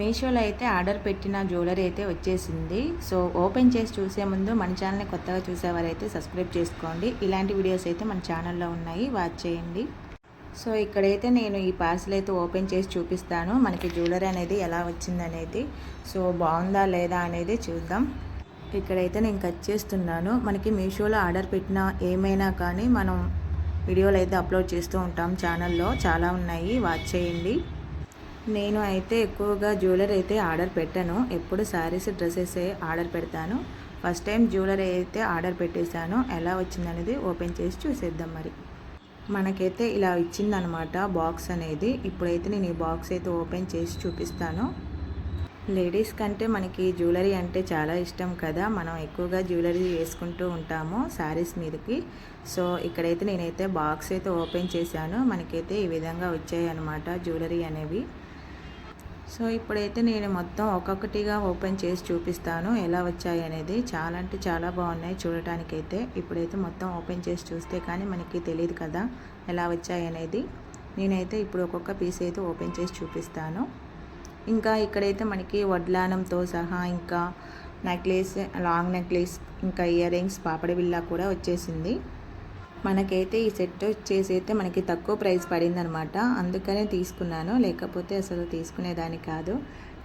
మీషోలో అయితే ఆర్డర్ పెట్టిన జ్యువెలరీ అయితే వచ్చేసింది. సో ఓపెన్ చేసి చూసే ముందు మన ఛానల్ని కొత్తగా చూసేవారైతే సబ్స్క్రైబ్ చేసుకోండి. ఇలాంటి వీడియోస్ అయితే మన ఛానల్లో ఉన్నాయి. వాచ్ చేయండి. సో ఇక్కడైతే నేను ఈ పార్సల్ అయితే ఓపెన్ చేసి చూపిస్తాను. మనకి జ్యువెలరీ అనేది ఎలా వచ్చిందనేది. సో బాగుందా లేదా అనేది చూద్దాం. ఇక్కడైతే నేను కట్ చేస్తున్నాను. మనకి మీషోలో ఆర్డర్ పెట్టిన ఏమైనా కానీ మనం వీడియోలు అయితే అప్లోడ్ చేస్తూ ఉంటాం ఛానల్లో. చాలా ఉన్నాయి. వాచ్ చేయండి. నేను అయితే ఎక్కువగా జ్యువెలరీ అయితే ఆర్డర్ పెట్టాను. ఎప్పుడు శారీస్ డ్రెస్సెస్ ఆర్డర్ పెడతాను. ఫస్ట్ టైం జ్యువెలరీ అయితే ఆర్డర్ పెట్టేశాను. ఎలా వచ్చిందనేది ఓపెన్ చేసి చూసేద్దాం మరి. మనకైతే ఇలా ఇచ్చిందనమాట బాక్స్ అనేది. ఇప్పుడైతే నేను ఈ బాక్స్ అయితే ఓపెన్ చేసి చూపిస్తాను. లేడీస్ కంటే మనకి జ్యువెలరీ అంటే చాలా ఇష్టం కదా. మనం ఎక్కువగా జ్యువెలరీ వేసుకుంటూ ఉంటాము శారీస్ మీదకి. సో ఇక్కడైతే నేనైతే బాక్స్ అయితే ఓపెన్ చేశాను. మనకైతే ఈ విధంగా వచ్చాయి అనమాట జ్యువెలరీ అనేవి. సో ఇప్పుడైతే నేను మొత్తం ఒక్కొక్కటిగా ఓపెన్ చేసి చూపిస్తాను. ఎలా వచ్చాయి అనేది చాలా అంటే చాలా బాగున్నాయి చూడటానికైతే. ఇప్పుడైతే మొత్తం ఓపెన్ చేసి చూస్తే కానీ మనకి తెలియదు కదా ఎలా వచ్చాయి అనేది. నేనైతే ఇప్పుడు ఒక్కొక్క పీస్ అయితే ఓపెన్ చేసి చూపిస్తాను. ఇంకా ఇక్కడైతే మనకి వడ్లానంతో సహా ఇంకా నెక్లెస్ లాంగ్ నెక్లెస్ ఇంకా ఇయర్ రింగ్స్ పాపడి బిల్లా కూడా వచ్చేసింది. మనకైతే ఈ సెట్ వచ్చేసి అయితే మనకి తక్కువ ప్రైస్ పడిందనమాట. అందుకనే తీసుకున్నాను. లేకపోతే అసలు తీసుకునేదాన్ని కాదు.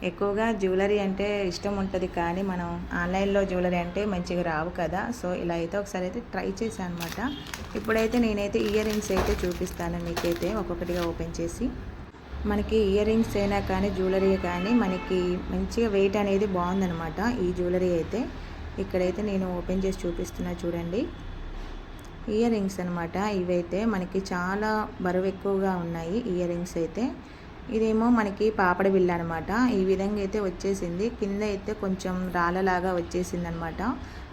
ఎక్కువగా జ్యువెలరీ అంటే ఇష్టం ఉంటుంది కానీ మనం ఆన్లైన్లో జ్యువెలరీ అంటే మంచిగా రావు కదా. సో ఇలా అయితే ఒకసారి అయితే ట్రై చేశాను అనమాట ఇప్పుడైతే నేనైతే ఇయర్ రింగ్స్ అయితే చూపిస్తాను మీకైతే ఒక్కొక్కటిగా ఓపెన్ చేసి. మనకి ఇయర్ రింగ్స్ అయినా కానీ జ్యువెలరీ కానీ మనకి మంచిగా వెయిట్ అనేది బాగుందనమాట ఈ జ్యువెలరీ అయితే. ఇక్కడైతే నేను ఓపెన్ చేసి చూపిస్తున్నా చూడండి. ఇయర్ రింగ్స్ అనమాట ఇవైతే మనకి చాలా బరువు ఎక్కువగా ఉన్నాయి ఇయర్ రింగ్స్ అయితే. ఇదేమో మనకి పాపడ బిల్ల అనమాట ఈ విధంగా అయితే వచ్చేసింది. కింద అయితే కొంచెం రాళ్ళలాగా వచ్చేసింది అనమాట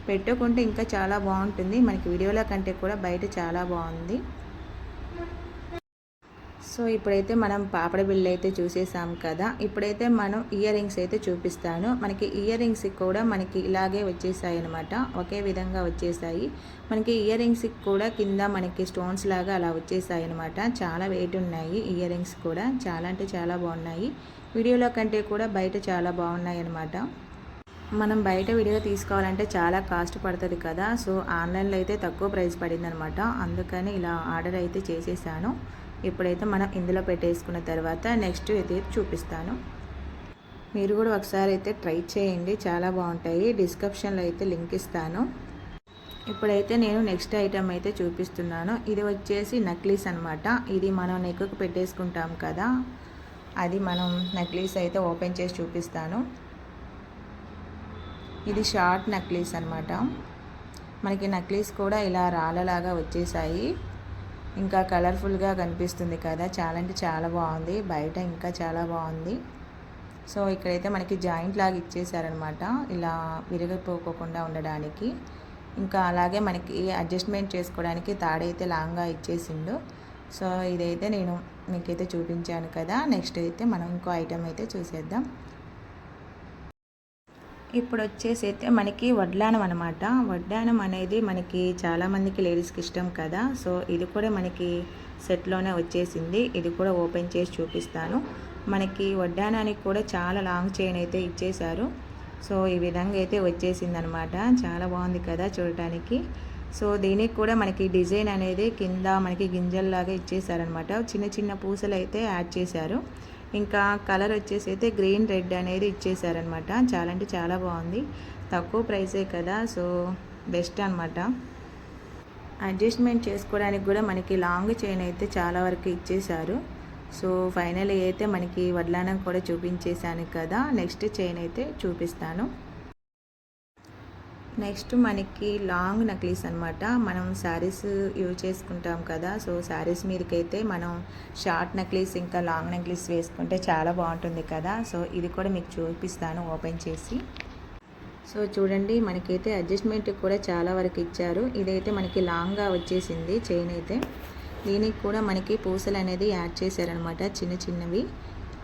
పెట్టుకుంటే ఇంకా చాలా బాగుంటుంది. మనకి వీడియోలో కంటే కూడా బయట చాలా బాగుంది. సో ఇప్పుడైతే మనం పాపడ బిల్లు అయితే చూసేసాం కదా. ఇప్పుడైతే మనం ఇయర్ రింగ్స్ అయితే చూపిస్తాను. మనకి ఇయర్ రింగ్స్ కూడా మనకి ఇలాగే వచ్చేసాయి అనమాట ఒకే విధంగా వచ్చేసాయి. మనకి ఇయర్ రింగ్స్ కూడా కింద మనకి స్టోన్స్ లాగా అలా వచ్చేసాయి అనమాట చాలా వెయిట్ ఉన్నాయి ఇయర్ రింగ్స్ కూడా. చాలా అంటే చాలా బాగున్నాయి. వీడియోలో కంటే కూడా బయట చాలా బాగున్నాయి అనమాట మనం బయట వీడియో తీసుకోవాలంటే చాలా కాస్ట్ పడుతుంది కదా. సో ఆన్లైన్లో అయితే తక్కువ ప్రైస్ పడింది అనమాట అందుకని ఇలా ఆర్డర్ అయితే చేసేసాను. ఇప్పుడైతే మనం ఇందులో పెట్టేసుకున్న తర్వాత నెక్స్ట్ ఇది చూపిస్తాను. మీరు కూడా ఒకసారి అయితే ట్రై చేయండి. చాలా బాగుంటాయి. డిస్క్రిప్షన్లో అయితే లింక్ ఇస్తాను. ఇప్పుడైతే నేను నెక్స్ట్ ఐటెం అయితే చూపిస్తున్నాను. ఇది వచ్చేసి నక్లీస్ అనమాట ఇది మనం నెక్కు పెట్టేసుకుంటాం కదా అది మనం నక్లీస్ అయితే ఓపెన్ చేసి చూపిస్తాను. ఇది షార్ట్ నక్లీస్ అనమాట మనకి నక్లీస్ కూడా ఇలా రాళ్ళలాగా వచ్చేసాయి. ఇంకా కలర్ఫుల్గా కనిపిస్తుంది కదా. చాలా అంటే చాలా బాగుంది. బయట ఇంకా చాలా బాగుంది. సో ఇక్కడైతే మనకి జాయింట్ లాగా ఇచ్చేసారనమాట ఇలా విరిగిపోకోకుండా ఉండడానికి. ఇంకా అలాగే మనకి అడ్జస్ట్మెంట్ చేసుకోవడానికి తాడైతే లాంగ్గా ఇచ్చేసిండు. సో ఇదైతే నేను మీకైతే చూపించాను కదా. నెక్స్ట్ అయితే మనం ఇంకో ఐటెం అయితే చూసేద్దాం. ఇప్పుడు వచ్చేసి అయితే మనకి వడ్లానం అనమాట. వడ్డానం అనేది మనకి చాలామందికి లేడీస్కి ఇష్టం కదా. సో ఇది కూడా మనకి సెట్లోనే వచ్చేసింది. ఇది కూడా ఓపెన్ చేసి చూపిస్తాను. మనకి వడ్డానానికి కూడా చాలా లాంగ్ చైన్ అయితే ఇచ్చేశారు. సో ఈ విధంగా అయితే వచ్చేసింది అనమాట చాలా బాగుంది కదా చూడటానికి. సో దీనికి కూడా మనకి డిజైన్ అనేది కింద మనకి గింజల్లాగా ఇచ్చేసారనమాట చిన్న చిన్న పూసలు అయితే యాడ్ చేశారు. ఇంకా కలర్ వచ్చేసి అయితే గ్రీన్ రెడ్ అనేది ఇచ్చేసారనమాట చాలా అంటే చాలా బాగుంది. తక్కువ ప్రైసే కదా సో బెస్ట్ అనమాట అడ్జస్ట్మెంట్ చేసుకోవడానికి కూడా మనకి లాంగ్ చైన్ అయితే చాలా వరకు ఇచ్చేశారు. సో ఫైనల్ అయితే మనకి వడ్లానం కూడా చూపించేశాను కదా నెక్స్ట్ చైన్ అయితే చూపిస్తాను. నెక్స్ట్ మనకి లాంగ్ నక్లీస్ అనమాట మనం శారీస్ యూజ్ చేసుకుంటాం కదా. సో శారీస్ మీదకైతే మనం షార్ట్ నక్లీస్ ఇంకా లాంగ్ నక్లీస్ వేసుకుంటే చాలా బాగుంటుంది కదా. సో ఇది కూడా మీకు చూపిస్తాను ఓపెన్ చేసి. సో చూడండి మనకైతే అడ్జస్ట్మెంట్ కూడా చాలా వరకు ఇచ్చారు. ఇదైతే మనకి లాంగ్గా వచ్చేసింది చైన్ అయితే. దీనికి కూడా మనకి పూసలు అనేది యాడ్ చేశారనమాట చిన్న చిన్నవి.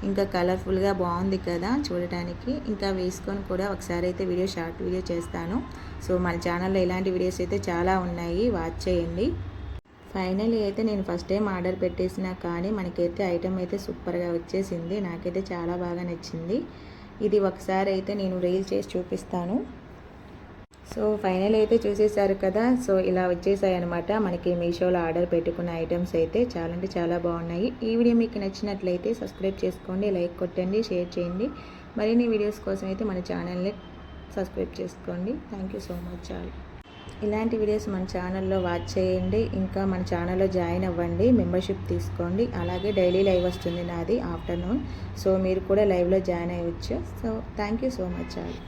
ఇంకా కలర్ఫుల్గా బాగుంది కదా చూడటానికి. ఇంకా వేసుకొని కూడా ఒకసారి అయితే వీడియో షార్ట్ వీడియో చేస్తాను. సో మన ఛానల్లో ఇలాంటి వీడియోస్ అయితే చాలా ఉన్నాయి. వాచ్ చేయండి. ఫైనలీ అయితే నేను ఫస్ట్ టైం ఆర్డర్ పెట్టేసినా కానీ మనకైతే ఐటెం అయితే సూపర్గా వచ్చేసింది. నాకైతే చాలా బాగా నచ్చింది. ఇది ఒకసారి అయితే నేను రీల్ చేసి చూపిస్తాను. సో ఫైనల్ అయితే చూసేసారు కదా. సో ఇలా వచ్చేసాయి అనమాట మనకి మీషోలో ఆర్డర్ పెట్టుకున్న ఐటమ్స్ అయితే చాలా అంటే చాలా బాగున్నాయి. ఈ వీడియో మీకు నచ్చినట్లయితే సబ్స్క్రైబ్ చేసుకోండి లైక్ కొట్టండి షేర్ చేయండి. మరిన్ని వీడియోస్ కోసం అయితే మన ఛానల్ని సబ్స్క్రైబ్ చేసుకోండి. థ్యాంక్ యూ సో మచ్ చాలు ఇలాంటి వీడియోస్ మన ఛానల్లో వాచ్ చేయండి. ఇంకా మన ఛానల్లో జాయిన్ అవ్వండి. మెంబర్షిప్ తీసుకోండి. అలాగే డైలీ లైవ్ వస్తుంది నాది ఆఫ్టర్నూన్. సో మీరు కూడా లైవ్లో join అయ్యవచ్చు so thank you so much చాలు